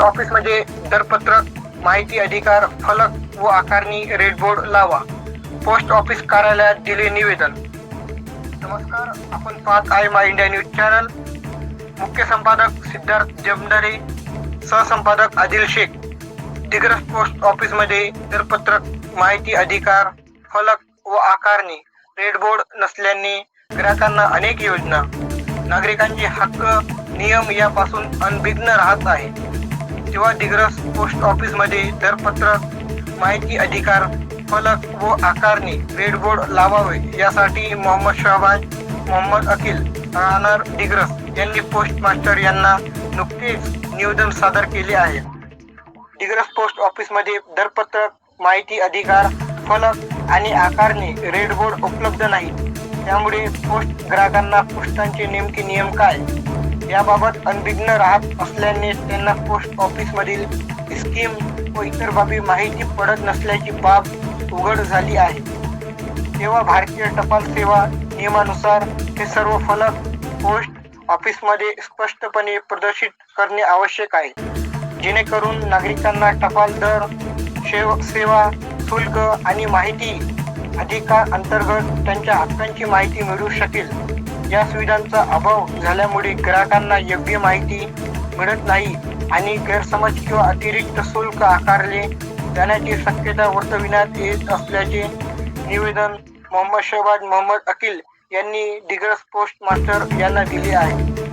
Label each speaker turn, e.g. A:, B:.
A: ऑफिसमध्ये दरपत्रक माहिती अधिकार फलक व आकारणी रेड बोर्ड लावा. पोस्ट ऑफिस कार्यालयात दिले निवेदन. नमस्कार आपण पाहत आहे माय इंडिया न्यूज चॅनल मुख्य संपादक सिद्धार्थ जमदारे सहसंपादक आदिल शेख. दिग्रस पोस्ट ऑफिसमध्ये दरपत्रक माहिती अधिकार फलक व आकारणी रेड बोर्ड नसल्याने ग्राहकांना अनेक योजना. नागरिकांचे हक्क नियम यापासून अनभिग्न राहत आहे. किंवा डिग्रस पोस्ट ऑफिसमध्ये दरपत्रक माहिती अधिकार फलक व आकारणी रेडबोर्ड लावावे यासाठी मोहम्मद शहबाज मोहम्मद अखिल राहणार दिग्रस यांनी पोस्ट मास्टर यांना नुकतेच निवेदन सादर केले आहे. दिग्रस पोस्ट ऑफिसमध्ये दरपत्रक माहिती अधिकार फलक आणि आकारणी रेडबोर्ड उपलब्ध नाही त्यामुळे पोस्ट ग्राहकांना पोस्टांचे नेमके नियम काय? याबाबत अनभिज्ञ राहत असल्याने त्यांना पोस्ट ऑफिसमधील स्कीम व इतर बाबी माहिती पडत नसल्याची बाब उघड झाली आहे. तेव्हा भारतीय टपाल सेवा नियमानुसार हे सर्व फलक पोस्ट ऑफिसमध्ये स्पष्टपणे प्रदर्शित करणे आवश्यक आहे. जेणेकरून नागरिकांना टपाल दर शेव सेवा शुल्क आणि माहिती अधिकार अंतर्गत त्यांच्या हक्कांची माहिती मिळू शकेल. या सुविधांचा अभाव झाल्यामुळे ग्राहकांना योग्य माहिती मिळत नाही आणि गैरसमज किंवा अतिरिक्त शुल्क आकारले जाण्याची शक्यता वर्तविण्यात येत असल्याचे निवेदन मोहम्मद शहबाज मोहम्मद अकिल यांनी दिग्रस पोस्ट मास्टर यांना दिले आहे.